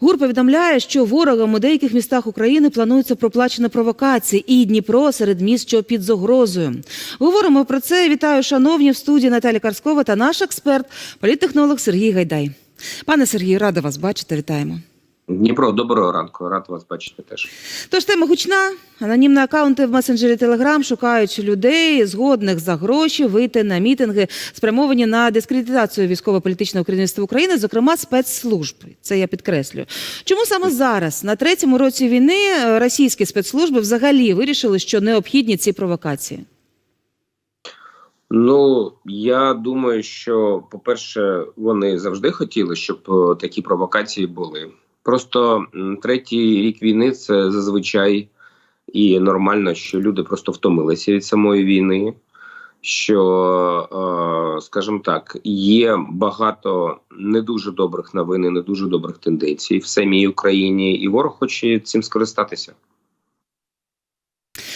ГУР повідомляє, що ворогам у деяких містах України планується проплачені провокації, і Дніпро серед міст, що під загрозою. Говоримо про це. Вітаю, шановні в студії Наталі Карскова та наш експерт, політтехнолог Сергій Гайдай. Пане Сергію, рада вас бачити. Вітаємо. Дніпро, доброго ранку, рад вас бачити теж. Тож тема гучна. Анонімні акаунти в месенджері Телеграм шукають людей, згодних за гроші вийти на мітинги, спрямовані на дискредитацію військово-політичного керівництва України, зокрема спецслужб. Це я підкреслюю. Чому саме зараз, на третьому році війни, російські спецслужби взагалі вирішили, що необхідні ці провокації? Ну я думаю, що по-перше, вони завжди хотіли, щоб е, такі провокації були. Просто третій рік війни це зазвичай і нормально, що люди просто втомилися від самої війни. Що, е, скажімо так, є багато не дуже добрих новин, і не дуже добрих тенденцій в самій Україні, і ворог хоче цим скористатися.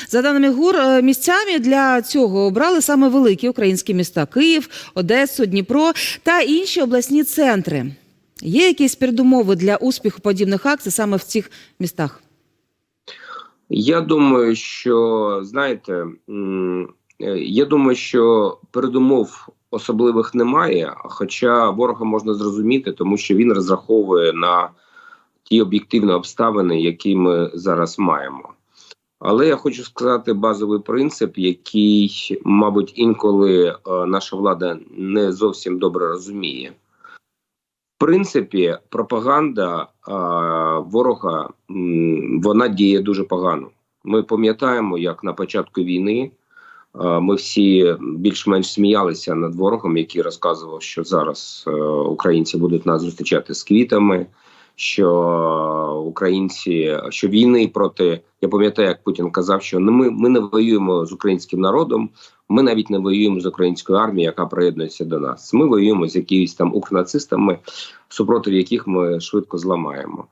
За даними ГУР, е, місцями для цього обрали саме великі українські міста: Київ, Одесу, Дніпро та інші обласні центри. Є якісь передумови для успіху подібних акцій саме в цих містах? Я думаю, що знаєте, е, я думаю, що передумов особливих немає. Хоча ворога можна зрозуміти, тому що він розраховує на ті об'єктивні обставини, які ми зараз маємо. Але я хочу сказати базовий принцип, який, мабуть, інколи е, наша влада не зовсім добре розуміє. Принципі, пропаганда а, ворога вона діє дуже погано. Ми пам'ятаємо, як на початку війни а, ми всі більш-менш сміялися над ворогом, який розказував, що зараз а, українці будуть нас зустрічати з квітами. Що українці, що війни проти я пам'ятаю, як Путін казав, що не ми, ми не воюємо з українським народом, ми навіть не воюємо з українською армією, яка приєднується до нас. Ми воюємо з якимись там укрнацистами, супротив яких ми швидко зламаємо.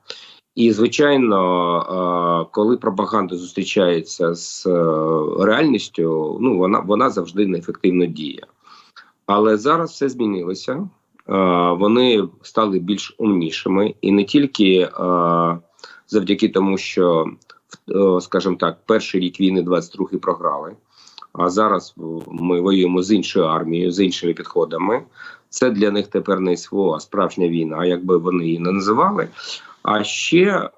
І звичайно, е, коли пропаганда зустрічається з е, реальністю, ну вона вона завжди неефективно діє. Але зараз все змінилося. Е, Вони стали більш умнішими, і не тільки е, завдяки тому, що е, скажімо так, перший рік війни 22-й програли. А зараз ми воюємо з іншою армією, з іншими підходами. Це для них тепер не СВО, а справжня війна, якби вони її не називали. А ще, е,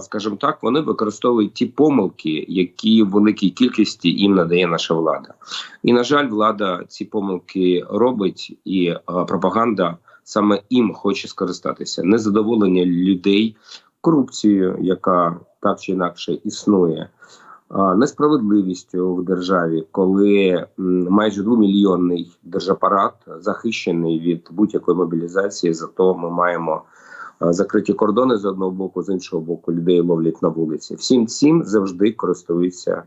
скажімо так, вони використовують ті помилки, які в великій кількості їм надає наша влада. І на жаль, влада ці помилки робить, і е, пропаганда саме їм хоче скористатися. Незадоволення людей корупцією, яка так чи інакше існує. Несправедливістю в державі, коли майже двомільйонний держапарат захищений від будь-якої мобілізації, зато ми маємо закриті кордони з одного боку, з іншого боку, людей ловлять на вулиці. Всім цим завжди користується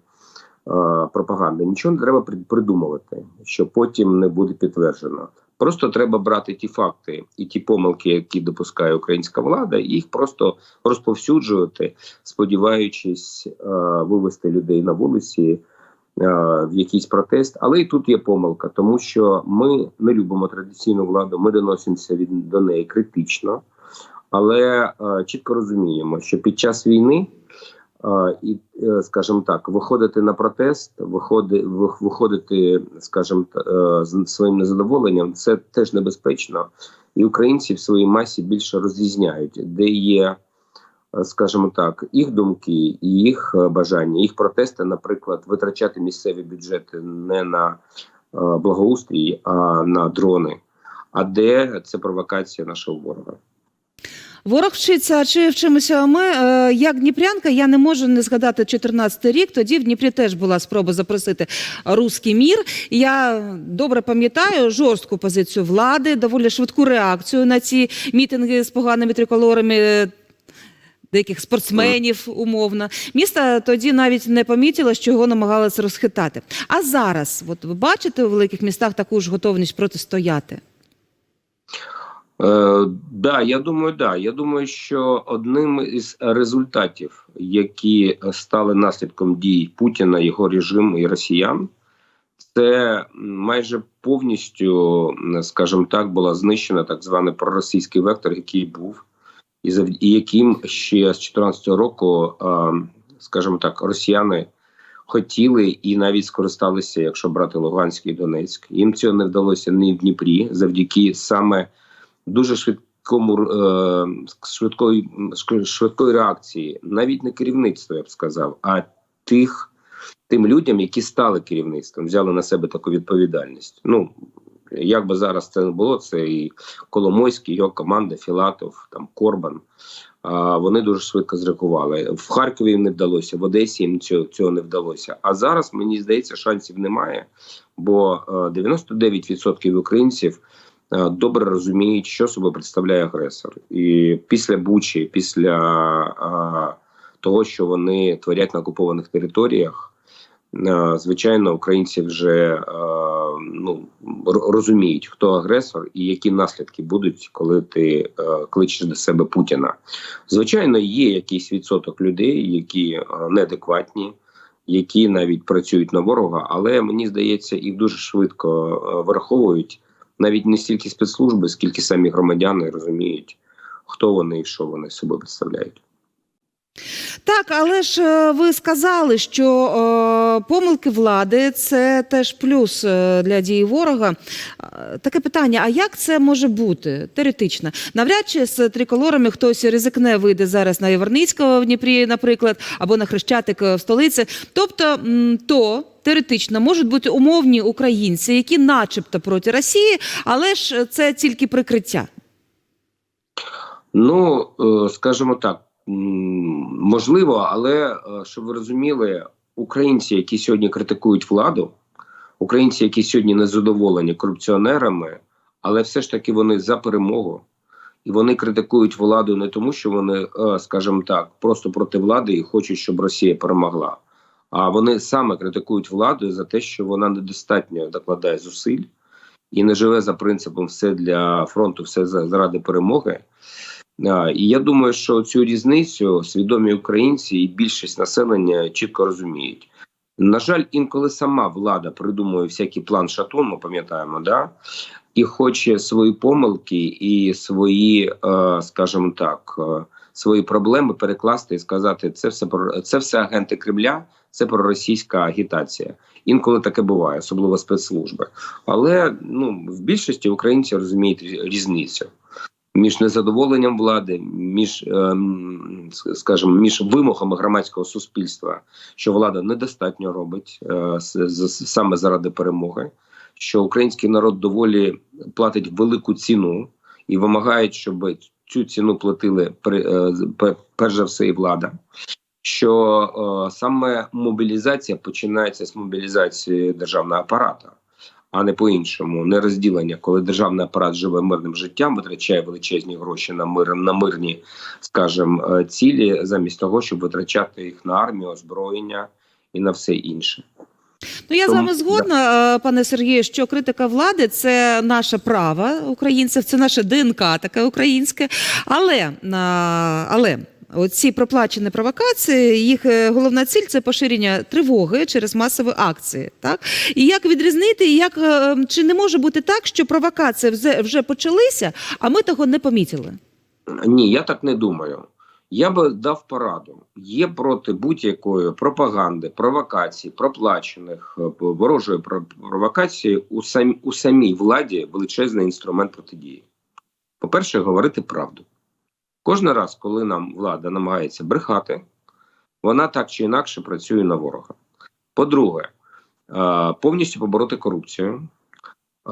пропаганда. Нічого не треба при- придумувати, що потім не буде підтверджено. Просто треба брати ті факти і ті помилки, які допускає українська влада, і їх просто розповсюджувати, сподіваючись е, вивести людей на вулиці е, в якийсь протест. Але і тут є помилка, тому що ми не любимо традиційну владу, ми доносимося від до неї критично, але е, чітко розуміємо, що під час війни. е, І, е, скажімо так, виходити на протест, виходи, виходити, скажімо, з своїм незадоволенням, це теж небезпечно, і українці в своїй масі більше розрізняють, де є, скажімо так, їх думки, і їх бажання, їх протести, наприклад, витрачати місцеві бюджети не на благоустрій, а на дрони. А де це провокація нашого ворога? Ворог вчиться, чи вчимося ми. Е, Як Дніпрянка, я не можу не згадати 14 рік. Тоді в Дніпрі теж була спроба запросити руський мір. Я добре пам'ятаю жорстку позицію влади, доволі швидку реакцію на ці мітинги з поганими триколорами. е, Деяких спортсменів умовно місто тоді навіть не помітило, що його намагалися розхитати. А зараз, от ви бачите у великих містах таку ж готовність протистояти? Да, я думаю, да. Я думаю, що одним із результатів, які стали наслідком дій Путіна, його режиму і росіян, це майже повністю, скажімо так, була знищена так званий проросійський вектор, який був і, яким ще з 2014 року, скажімо так, росіяни хотіли і навіть скористалися, якщо брати Луганськ і Донецьк. Їм цього не вдалося ні в Дніпрі, завдяки саме дуже швидкому е, швидкої, швидкої реакції, навіть не керівництва, я б сказав, а тих тим людям, які стали керівництвом, взяли на себе таку відповідальність. Ну як би зараз це не було, це і Коломойський, його команда, Філатов, там Корбан. А вони дуже швидко зреагували. В Харкові їм не вдалося, в Одесі їм цього, цього не вдалося. А зараз мені здається, шансів немає, бо е, 99% українців е, добре розуміють, що собою представляє агресор. І після Бучі, після того, що вони творять на окупованих територіях. Е, Звичайно, українці вже е, ну розуміють, хто агресор і які наслідки будуть, коли ти е, кличеш до себе Путіна. Звичайно, є якийсь відсоток людей, які неадекватні, які навіть працюють на ворога, але мені здається, їх дуже швидко враховують навіть не стільки спецслужби, скільки самі громадяни розуміють, хто вони і що вони собою представляють. Так, але ж е, ви сказали, що е, помилки влади це теж плюс е, для дії ворога. Таке питання: а як це може бути теоретично? Навряд чи з триколорами хтось ризикне вийде зараз на Яворницького в Дніпрі, наприклад, або на Хрещатик в столиці. Тобто, то. Теоретично можуть бути умовні українці, які, начебто, проти Росії, але ж це тільки прикриття. Ну, скажімо так, можливо, але е, щоб ви розуміли, українці, які сьогодні критикують владу, українці, які сьогодні незадоволені корупціонерами, але все ж таки вони за перемогу. І вони критикують владу не тому, що вони, е, скажімо так, просто проти влади і хочуть, щоб Росія перемогла. А вони саме критикують владу за те, що вона недостатньо докладає зусиль і не живе за принципом все для фронту, все заради перемоги. І я думаю, що цю різницю свідомі українці і більшість населення чітко розуміють. На жаль, інколи сама влада придумує всякий план шатун, ми пам'ятаємо, да? і хоче свої помилки і свої, е, скажімо так, е, свої проблеми перекласти і сказати, це все про це все агенти Кремля, це проросійська агітація. Інколи таке буває, особливо спецслужби. Але ну в більшості українці розуміють різницю між незадоволенням влади, між ем, скажімо, між вимогами громадського суспільства, що влада недостатньо робить е, саме заради перемоги, що український народ доволі платить велику ціну і вимагають, щоб цю ціну платили е, перш за все і влада. Що е, саме мобілізація починається з мобілізації державного апарату а не по-іншому. Не розділення, коли державний апарат живе мирним життям, витрачає величезні гроші на мир на мирні, скажімо, е, цілі, замість того, щоб витрачати їх на армію, озброєння і на все інше. Ну я з вами згодна, е, пане Сергію, що критика влади це наше право українців, це наше ДНК, таке українське. Але, але Оці проплачені провокації, їх е, головна ціль це поширення тривоги через масові акції. Так і як відрізнити, як е, чи не може бути так, що провокації вже, вже почалися, а ми того не помітили? Ні, я так не думаю. Я би дав пораду. Є проти будь-якої пропаганди, провокацій, проплачених е, ворожої про- провокації у самій у самій владі величезний інструмент протидії. По-перше, говорити правду. Кожен раз, коли нам влада намагається брехати, вона так чи інакше працює на ворога. По-друге, е, повністю побороти корупцію.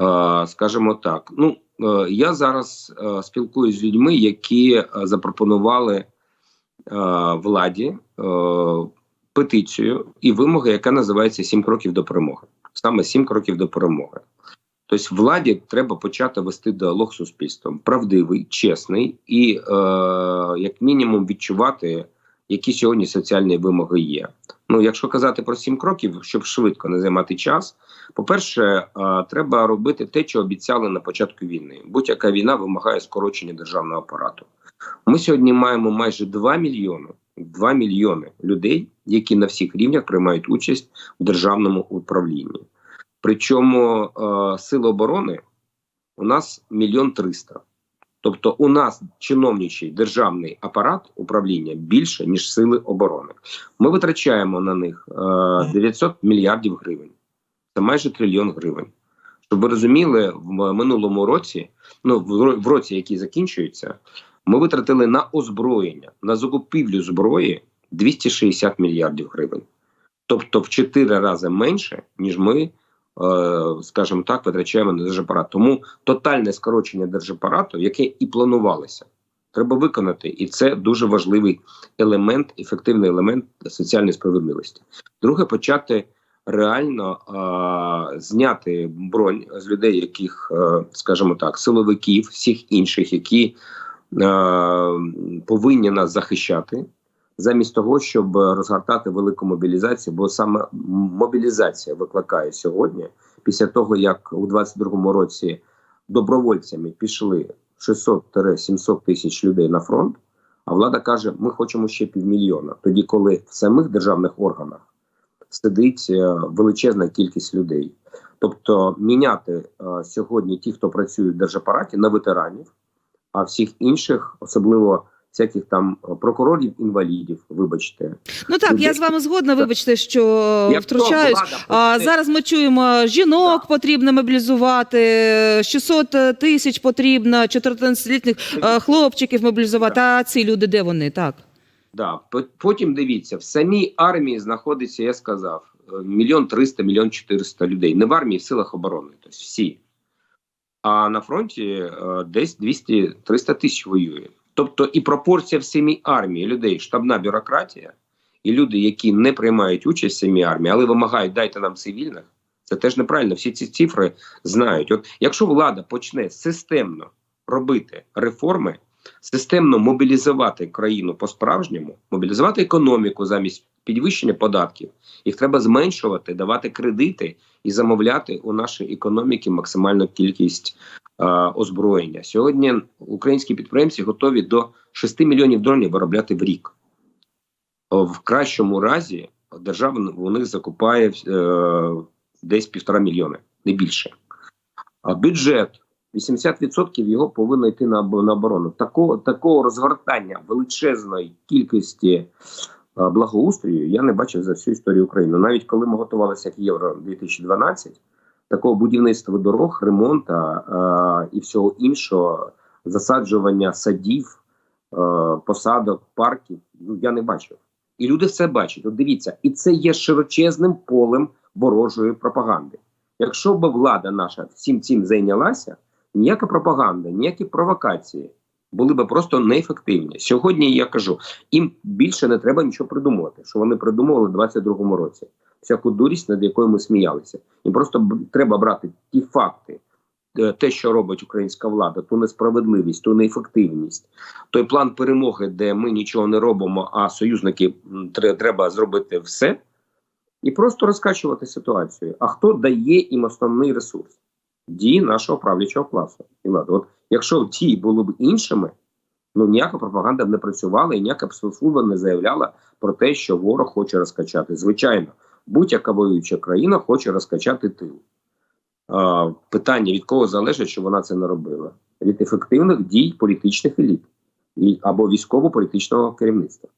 Е, Скажімо так, ну е, я зараз спілкуюся з людьми, які запропонували владі петицію і вимоги, яка називається Сім кроків до перемоги. Саме сім кроків до перемоги. Тобто владі треба почати вести діалог з суспільством, правдивий, чесний і, е, як мінімум, відчувати, які сьогодні соціальні вимоги є. Ну, якщо казати про сім кроків, щоб швидко не займати час, по-перше, е, треба робити те, що обіцяли на початку війни. Будь-яка війна вимагає скорочення державного апарату. Ми сьогодні маємо майже 2 мільйони 2 мільйони людей, які на всіх рівнях приймають участь в державному управлінні. Причому е, сили оборони у нас мільйон триста. Тобто, у нас чиновничий державний апарат управління більше ніж сили оборони. Ми витрачаємо на них е, 900 мільярдів гривень. Це майже трильйон гривень. Щоб ви розуміли, в минулому році, ну в році, який закінчується, ми витратили на озброєння, на закупівлю зброї 260 мільярдів гривень. Тобто в 4 рази менше, ніж ми, скажімо так, витрачаємо на держапарат. Тому тотальне скорочення держапарату, яке і планувалося, треба виконати. І це дуже важливий елемент, ефективний елемент соціальної справедливості. Друге, почати реально е, зняти бронь з людей, яких, е, скажімо так, силовиків, всіх інших, які е, повинні нас захищати, замість того, щоб розгортати велику мобілізацію, бо саме мобілізація викликає сьогодні, після того як у 22-му році добровольцями пішли 600-700 тисяч людей на фронт. А влада каже: ми хочемо ще півмільйона. Тоді, коли в самих державних органах сидить е, величезна кількість людей. Тобто міняти е, сьогодні ті, хто працює в держапараті, на ветеранів, а всіх інших, особливо всяких там е, прокурорів, інвалідів, вибачте, Ну так, я з вами згодна. Вибачте, що Якщо втручаюсь. влада А зараз ми чуємо, жінок потрібно мобілізувати, 600 тисяч потрібно, 14-літніх е, хлопчиків мобілізувати. А ці люди де вони? Так. Да. Потім дивіться, в самій армії знаходиться, я сказав, е, мільйон триста, мільйон чотириста людей. Не в армії, в силах оборони, тобто всі. А на фронті е, десь 200-300 тисяч воює. Тобто і пропорція в самій армії людей, штабна бюрократія, і люди, які не приймають участь в самій армії, але вимагають дайте нам цивільних, це теж неправильно. Всі ці цифри знають. От якщо влада почне системно робити реформи, системно мобілізувати країну по-справжньому, мобілізувати економіку замість підвищення податків. Їх треба зменшувати, давати кредити і замовляти у нашій економіки максимальну кількість озброєння. Сьогодні українські підприємці готові до 6 мільйонів дронів виробляти в рік. В кращому разі держава у них закупає е, десь півтора мільйони, не більше. А бюджет 80% його повинно йти на, на оборону. Такого, такого розгортання величезної кількості е, благоустрою я не бачив за всю історію України. Навіть коли ми готувалися як Євро 2012, такого будівництва дорог, ремонту е, і всього іншого, засаджування садів, е, посадок, парків, ну я не бачив. І люди все бачать. От дивіться, і це є широчезним полем ворожої пропаганди. Якщо б влада наша всім цим зайнялася, ніяка пропаганда, ніякі провокації були б просто неефективні. Сьогодні я кажу, їм більше не треба нічого придумувати, що вони придумували в 22-му році. Всяку дурість, над якою ми сміялися. Їм просто треба брати ті факти, е, те, що робить українська влада, ту несправедливість, ту неефективність, той план перемоги, де ми нічого не робимо, а союзники треба зробити все, і просто розкачувати ситуацію. А хто дає їм основний ресурс? Дії нашого правлячого класу. І влади. От якщо ті були б іншими, ну ніяка пропаганда б не працювала і ніяка б служба не заявляла про те, що ворог хоче розкачати. Звичайно, будь-яка воююча країна хоче розкачати тил. А, питання від кого залежить, що вона це не робила? Від ефективних дій політичних еліт або військово-політичного керівництва.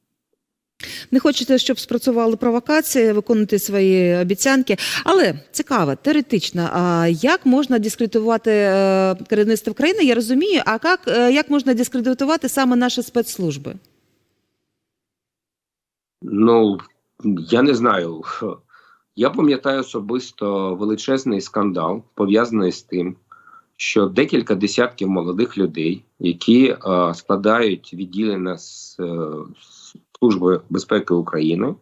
Не хочете, щоб спрацювали провокації, виконувати свої обіцянки. Але цікаво, теоретично, а як можна дискредитувати е, керівництво країни? Я розумію, а як, е, як можна дискредитувати саме наші спецслужби? Ну я не знаю. Я пам'ятаю особисто величезний скандал, пов'язаний з тим, що декілька десятків молодих людей, які е, складають відділення з е, Служби безпеки України,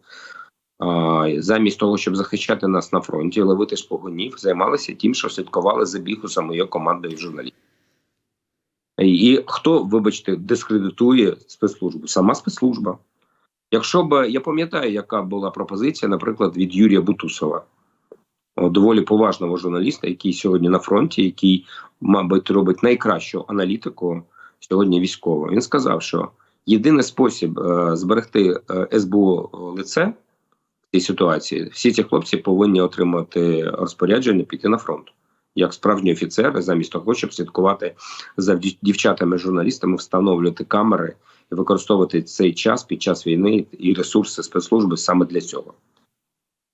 замість того, щоб захищати нас на фронті, ловити шпигунів, займалися тим, що слідкували за бігусом її командою журналістів. І, і хто, вибачте, дискредитує спецслужбу? Сама спецслужба. Якщо б я пам'ятаю, яка була пропозиція, наприклад, від Юрія Бутусова, доволі поважного журналіста, який сьогодні на фронті, який, мабуть, робить найкращу аналітику сьогодні військово. Він сказав, що єдиний спосіб е, зберегти е, СБУ лице в цій ситуації, всі ці хлопці повинні отримати розпорядження піти на фронт. як справжні офіцери, замість того, щоб слідкувати за дівчатами-журналістами, встановлювати камери і використовувати цей час під час війни і ресурси спецслужби саме для цього.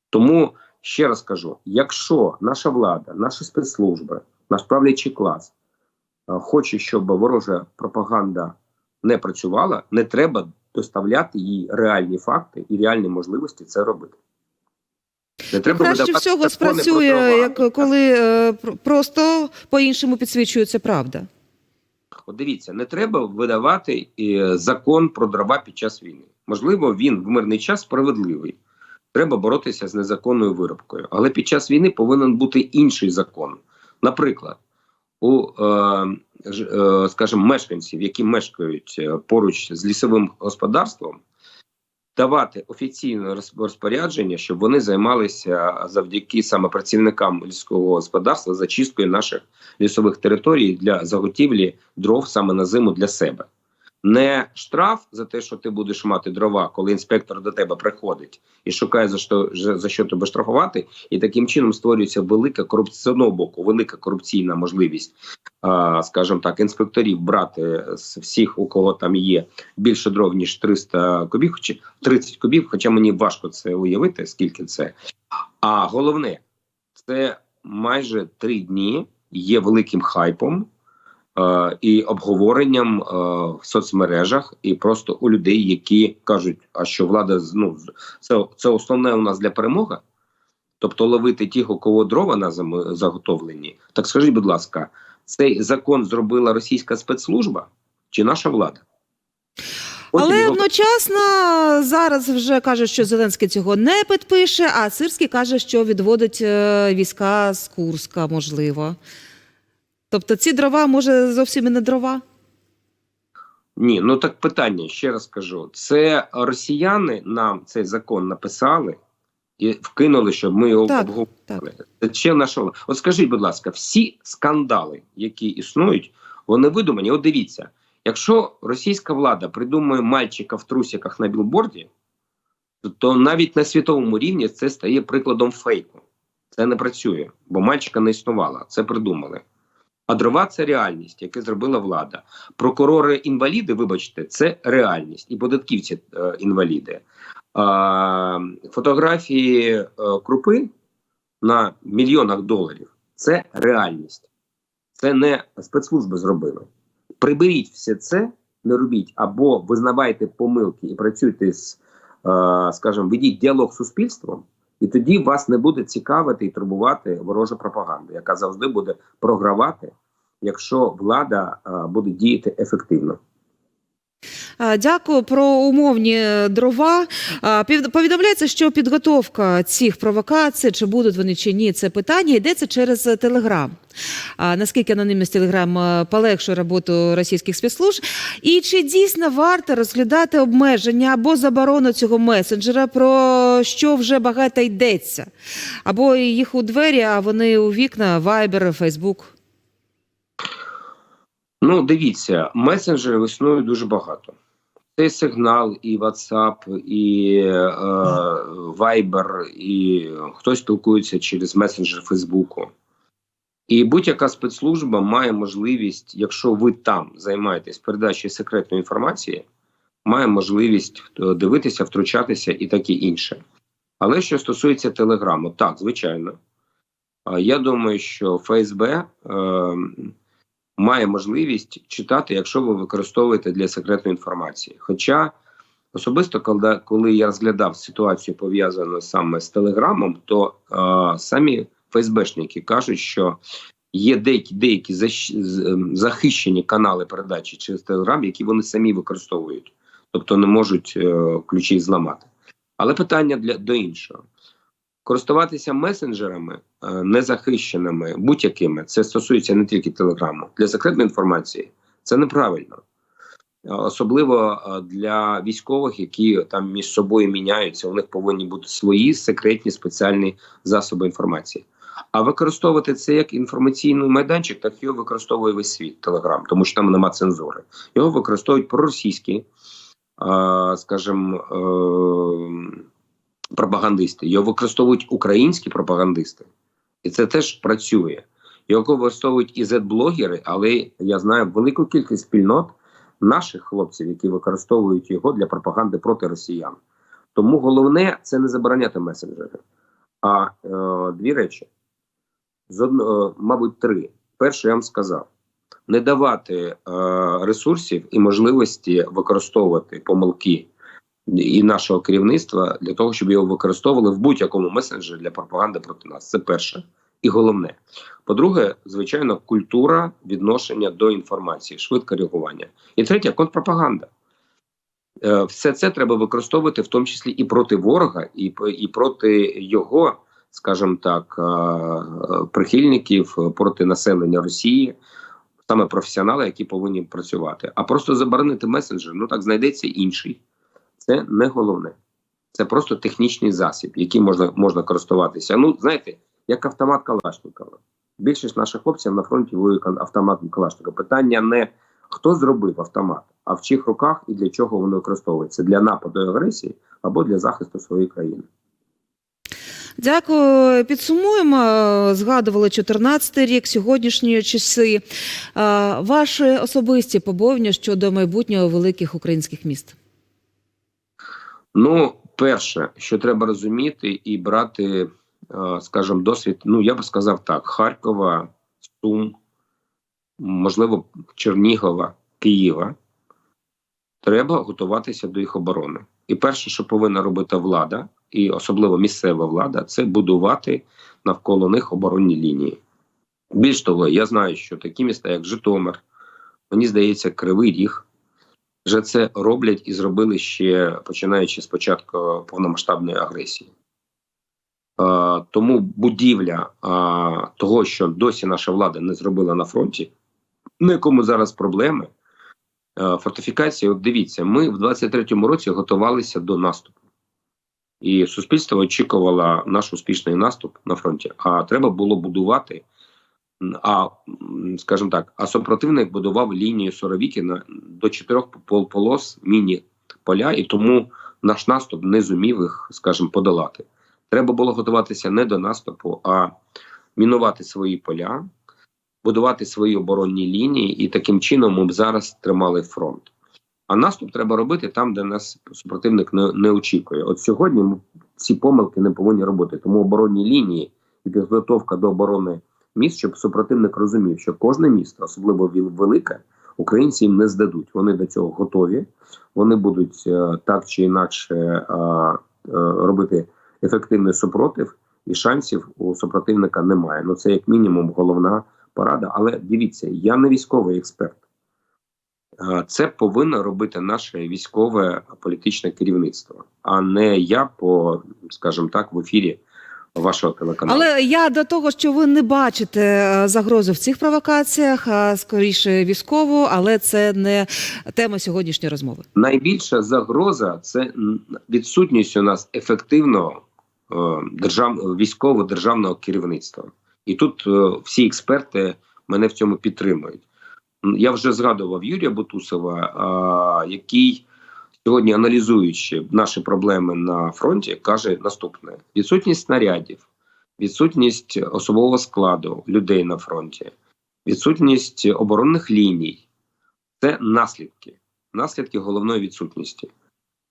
Тому ще раз кажу: якщо наша влада, наші спецслужби, наш правлячий клас е, хоче, щоб ворожа пропаганда не працювала, не треба доставляти їй реальні факти і реальні можливості це робити. Не треба Краще всього спрацює, як коли е, просто по-іншому підсвічується правда. От дивіться, не треба видавати е, закон про дрова під час війни. Можливо, він в мирний час справедливий. Треба боротися з незаконною виробкою. Але під час війни повинен бути інший закон. Наприклад, у е, скажімо, мешканців, які мешкають е, поруч з лісовим господарством, давати офіційне розпорядження, щоб вони займалися завдяки саме працівникам лісового господарства зачисткою наших лісових територій для заготівлі дров саме на зиму для себе. Не штраф за те, що ти будеш мати дрова, коли інспектор до тебе приходить і шукає за що за що тебе штрафувати, і таким чином створюється велика корупція боку, велика корупційна можливість, скажімо так, інспекторів брати з всіх, у кого там є більше дров ніж 300 кубів, чи 30 кубів. Хоча мені важко це уявити, скільки це. А головне, це майже три дні є великим хайпом і обговоренням е, в соцмережах, і просто у людей, які кажуть, а що влада ну, це, це основне у нас для перемоги. Тобто ловити ті, у кого дрова на заготовлені. Так скажіть, будь ласка, цей закон зробила російська спецслужба чи наша влада? Потім Але його- одночасно зараз вже кажуть, що Зеленський цього не підпише, а Сирський каже, що відводить е, війська з Курська, можливо. Тобто ці дрова, може, зовсім і не дрова? Ні, ну так питання, ще раз кажу. Це росіяни нам цей закон написали і вкинули, щоб ми його Так, обговорили. Це ще наша. От скажіть, будь ласка, всі скандали, які існують, вони видумані. От дивіться, якщо російська влада придумує мальчика в трусиках на білборді, то, то навіть на світовому рівні це стає прикладом фейку. Це не працює, бо мальчика не існувало. Це придумали. А дрова це реальність, яку зробила влада. Прокурори інваліди, вибачте, це реальність, і податківці е, інваліди. Фотографії е, крупи на мільйонах доларів це реальність. Це не спецслужби зробили. Приберіть все це, не робіть, або визнавайте помилки і працюйте з, е, скажімо, ведіть діалог з суспільством, і тоді вас не буде цікавити і турбувати ворожа пропаганда, яка завжди буде програвати, якщо влада буде діяти ефективно. Дякую про умовні е, дрова. Повідомляється, що підготовка цих провокацій, чи будуть вони чи ні, це питання йдеться через Телеграм. Наскільки анонімність Телеграм е, полегшує роботу російських спецслужб? І чи дійсно варто розглядати обмеження або заборону цього месенджера, про що вже багато йдеться? Або їх у двері, а вони у вікна, Viber, Facebook? Ну, дивіться, месенджерів існує дуже багато. Це сигнал, і WhatsApp, і е, Viber, і хтось спілкується через месенджер Фейсбуку. І будь-яка спецслужба має можливість, якщо ви там займаєтесь передачею секретної інформації, має можливість е, дивитися, втручатися і таке інше. Але що стосується Телеграму, так, звичайно. Я думаю, що ФСБ е, має можливість читати, якщо ви використовуєте для секретної інформації. Хоча особисто, коли, я розглядав ситуацію пов'язану саме з Телеграмом, то е, самі ФСБшники кажуть, що є деякі деякі ем, захищені канали передачі через Телеграм, які вони самі використовують, тобто не можуть е, ключі зламати. Але питання для до іншого. Користуватися месенджерами е, незахищеними будь-якими, це стосується не тільки телеграму, для секретної інформації це неправильно. Е, Особливо е, для військових, які там між собою міняються, у них повинні бути свої секретні спеціальні засоби інформації. А використовувати це як інформаційний майданчик, так його використовує весь світ Телеграм, тому що там нема цензури. Його використовують проросійські, скажімо, пропагандисти. Його використовують українські пропагандисти, і це теж працює. Його використовують і зет-блогери, але я знаю велику кількість спільнот наших хлопців, які використовують його для пропаганди проти росіян. Тому головне це не забороняти месенджери, а е, дві речі. З одно, е, мабуть, три. Перше, я вам сказав: не давати е, ресурсів і можливості використовувати помилки і нашого керівництва для того, щоб його використовували в будь-якому месенджері для пропаганди проти нас. Це перше і головне. По-друге, звичайно, культура відношення до інформації, швидке реагування. І третє контрпропаганда. Е, Все це треба використовувати, в тому числі і проти ворога, і, і проти його, скажімо так, е, прихильників, проти населення Росії, саме професіонали, які повинні працювати. А просто заборонити месенджер, ну так знайдеться інший. Це не головне. Це просто технічний засіб, яким можна, можна користуватися. Ну, знаєте, як автомат Калашникова. Більшість наших хлопців на фронті воює кон- автоматом Калашникова. Питання не хто зробив автомат, а в чих руках і для чого воно використовується для нападу і агресії або для захисту своєї країни. Дякую. Підсумуємо. Згадували 14 рік, сьогоднішні часи. Ваші особисті побоювання щодо майбутнього великих українських міст. Ну, перше, що треба розуміти і брати, е, скажімо, досвід. Ну я би сказав так: Харкова, Сум, можливо, Чернігова, Києва. Треба готуватися до їх оборони. І перше, що повинна робити влада, і особливо місцева влада, це будувати навколо них оборонні лінії. Більш того, я знаю, що такі міста, як Житомир, мені здається, Кривий Ріг, вже це роблять і зробили ще починаючи з початку повномасштабної агресії. Е, тому будівля е, того, що досі наша влада не зробила на фронті, на якому зараз проблеми. Е, фортифікації, от дивіться, ми в 23-му році готувалися до наступу. І суспільство очікувало наш успішний наступ на фронті. А треба було будувати. А скажімо так, а супротивник будував лінію Соровікіна до чотирьох пол- полос міні-поля, і тому наш наступ не зумів їх, скажімо, подолати. Треба було готуватися не до наступу, а мінувати свої поля, будувати свої оборонні лінії, і таким чином ми б зараз тримали фронт. А наступ треба робити там, де нас супротивник не, не очікує. От сьогодні ми ці помилки не повинні робити. Тому оборонні лінії і підготовка до оборони міст, щоб супротивник розумів, що кожне місто, особливо велике, українці їм не здадуть. Вони до цього готові. Вони будуть е, так чи інакше е, е, робити ефективний супротив, і шансів у супротивника немає. Ну це як мінімум головна порада. Але дивіться, я не військовий експерт. Це повинно робити наше військове політичне керівництво, а не я по, скажімо так, в ефірі вашого телеканалу. Але я до того, що ви не бачите е, загрозу в цих провокаціях, а скоріше військову, але це не тема сьогоднішньої розмови. Найбільша загроза це відсутність у нас ефективного е, держав... військово-державного керівництва. І тут е, всі експерти мене в цьому підтримують. Я вже згадував Юрія Бутусова, який сьогодні, аналізуючи наші проблеми на фронті, каже наступне: відсутність снарядів, відсутність особового складу людей на фронті, відсутність оборонних ліній це наслідки наслідки головної відсутності.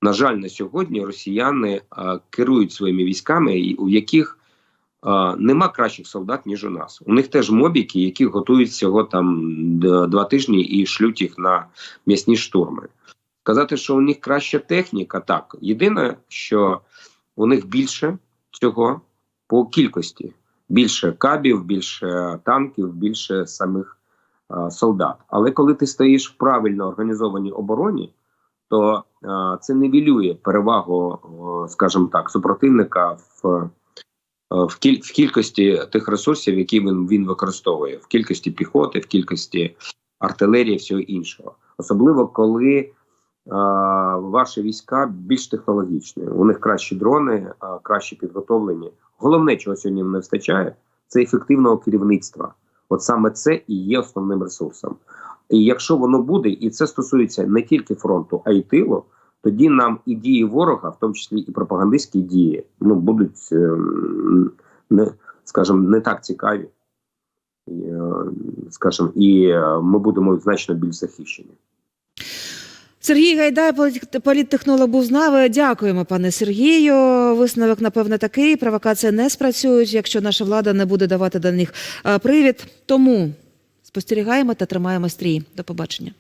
На жаль, на сьогодні росіяни а, керують своїми військами, у яких а, нема кращих солдат, ніж у нас. У них теж мобіки, які готують всього там два тижні і шлють їх на м'ясні штурми. Сказати, що у них краща техніка, так. Єдине, що у них більше цього по кількості. Більше кабів, більше танків, більше самих е, солдат. Але коли ти стоїш в правильно організованій обороні, то е, це нівелює перевагу, е, скажімо так, супротивника в, в, кіль, в кількості тих ресурсів, які він, він використовує, в кількості піхоти, в кількості артилерії, всього іншого. Особливо коли ваші війська більш технологічні, у них кращі дрони, е, краще підготовлені. Головне, чого сьогодні не вистачає, це ефективного керівництва. От саме це і є основним ресурсом. І якщо воно буде, і це стосується не тільки фронту, а й тилу, тоді нам і дії ворога, в тому числі і пропагандистські дії, ну будуть ем, не скажімо, не так цікаві. е, скажімо, і е, ми будемо значно більш захищені. Сергій Гайдай, політ- політтехнолог, був з нами. Дякуємо, пане Сергію. Висновок, напевне, такий. Провокації не спрацюють, якщо наша влада не буде давати до них е, привід. Тому спостерігаємо та тримаємо стрій. До побачення.